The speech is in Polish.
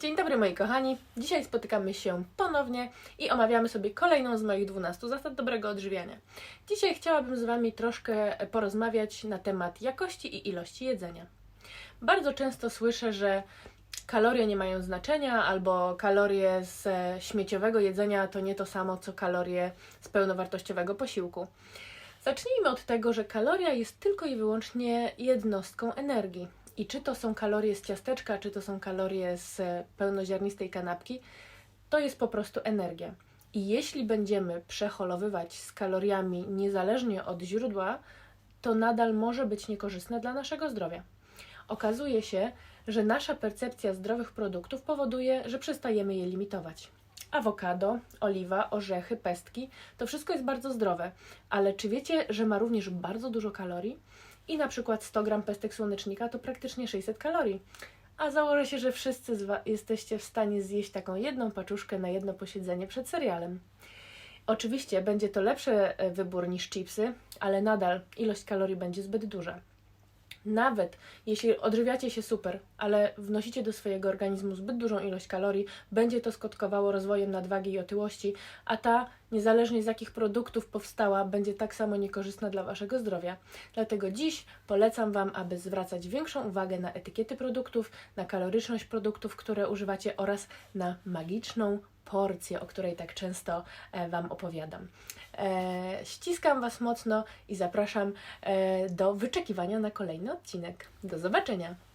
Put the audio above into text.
Dzień dobry moi kochani. Dzisiaj spotykamy się ponownie i omawiamy sobie kolejną z moich 12 zasad dobrego odżywiania. Dzisiaj chciałabym z Wami troszkę porozmawiać na temat jakości i ilości jedzenia. Bardzo często słyszę, że kalorie nie mają znaczenia, albo kalorie z śmieciowego jedzenia to nie to samo co kalorie z pełnowartościowego posiłku. Zacznijmy od tego, że kaloria jest tylko i wyłącznie jednostką energii. I czy to są kalorie z ciasteczka, czy to są kalorie z pełnoziarnistej kanapki, to jest po prostu energia. I jeśli będziemy przeholowywać z kaloriami niezależnie od źródła, to nadal może być niekorzystne dla naszego zdrowia. Okazuje się, że nasza percepcja zdrowych produktów powoduje, że przestajemy je limitować. Awokado, oliwa, orzechy, pestki to wszystko jest bardzo zdrowe, ale czy wiecie, że ma również bardzo dużo kalorii? I na przykład 100 gram pestek słonecznika to praktycznie 600 kalorii. A założę się, że wszyscy jesteście w stanie zjeść taką jedną paczuszkę na jedno posiedzenie przed serialem. Oczywiście będzie to lepszy e, wybór niż chipsy, ale nadal ilość kalorii będzie zbyt duża. Nawet jeśli odżywiacie się super, ale wnosicie do swojego organizmu zbyt dużą ilość kalorii, będzie to skutkowało rozwojem nadwagi i otyłości, a ta, niezależnie z jakich produktów powstała, będzie tak samo niekorzystna dla Waszego zdrowia. Dlatego dziś polecam Wam, aby zwracać większą uwagę na etykiety produktów, na kaloryczność produktów, które używacie oraz na magiczną porcję, o której tak często e, Wam opowiadam. E, ściskam Was mocno i zapraszam e, do wyczekiwania na kolejny odcinek. Do zobaczenia!